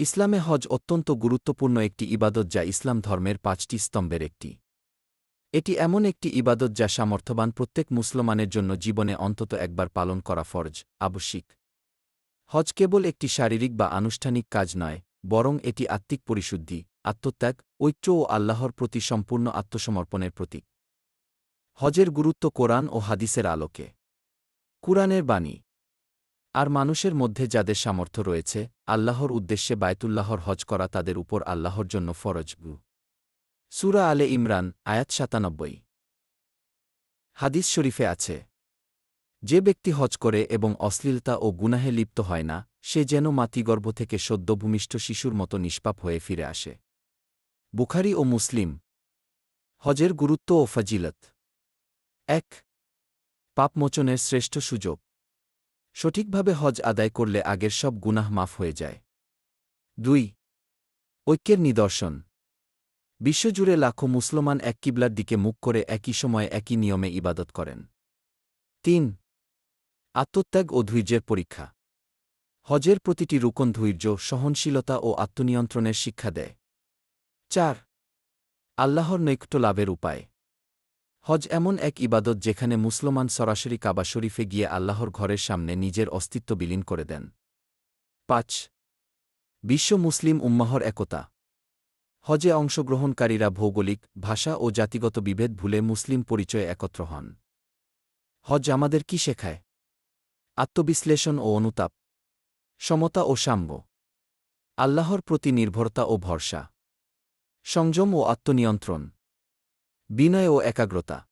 ইসলামে হজ অত্যন্ত গুরুত্বপূর্ণ একটি ইবাদত যা ইসলাম ধর্মের পাঁচটি স্তম্ভের একটি। এটি এমন একটি ইবাদত যা সামর্থ্যবান প্রত্যেক মুসলমানের জন্য জীবনে অন্তত একবার পালন করা ফরজ, আবশ্যিক। হজ কেবল একটি শারীরিক বা আনুষ্ঠানিক কাজ নয়, বরং এটি আত্মিক পরিশুদ্ধি, আত্মত্যাগ, ঐক্য ও আল্লাহর প্রতি সম্পূর্ণ আত্মসমর্পণের প্রতীক। হজের গুরুত্ব কোরআন ও হাদিসের আলোকে। কুরআনের বাণী আর মানুষের মধ্যে যাদের সামর্থ্য রয়েছে, আল্লাহর উদ্দেশ্যে বায়তুল্লাহর হজ করা তাদের উপর আল্লাহর জন্য ফরজ সুরা আলে ইমরান, আয়াত সাতানব্বই। হাদিস শরীফে আছে, যে ব্যক্তি হজ করে এবং অশ্লীলতা ও গুনাহে লিপ্ত হয় না, সে যেন মাতিগর্ভ থেকে সদ্যভূমিষ্ঠ শিশুর মতো নিষ্পাপ হয়ে ফিরে আসে। বুখারি ও মুসলিম, হজের গুরুত্ব ও ফজিলত। এক, পাপমোচনের শ্রেষ্ঠ সুযোগ। সঠিকভাবে হজ আদায় করলে আগের সব গুনাহ মাফ হয়ে যায়। দুই, ঐক্যের নিদর্শন। বিশ্বজুড়ে লাখো মুসলমান এক কিবলার দিকে মুখ করে একই সময়ে একই নিয়মে ইবাদত করেন। তিন, আত্মত্যাগ ও ধৈর্যের পরীক্ষা। হজের প্রতিটি রুকন ধৈর্য, সহনশীলতা ও আত্মনিয়ন্ত্রণের শিক্ষা দেয়। চার, আল্লাহর নৈকট্য লাভের উপায়। হজ এমন এক ইবাদত যেখানে মুসলমান সরাসরি কাবা শরীফে গিয়ে আল্লাহর ঘরের সামনে নিজের অস্তিত্ব বিলীন করে দেন। পাঁচ, বিশ্ব মুসলিম উম্মাহর একতা। হজে অংশগ্রহণকারীরা ভৌগোলিক, ভাষা ও জাতিগত বিভেদ ভুলে মুসলিম পরিচয়ে একত্র হন। হজ আমাদের কি শেখায়? আত্মবিশ্লেষণ ও অনুতাপ। সমতা ও সাম্য। আল্লাহর প্রতি নির্ভরতা ও ভরসা। সংযম ও আত্মনিয়ন্ত্রণ। বিনয় ও একাগ্রতা।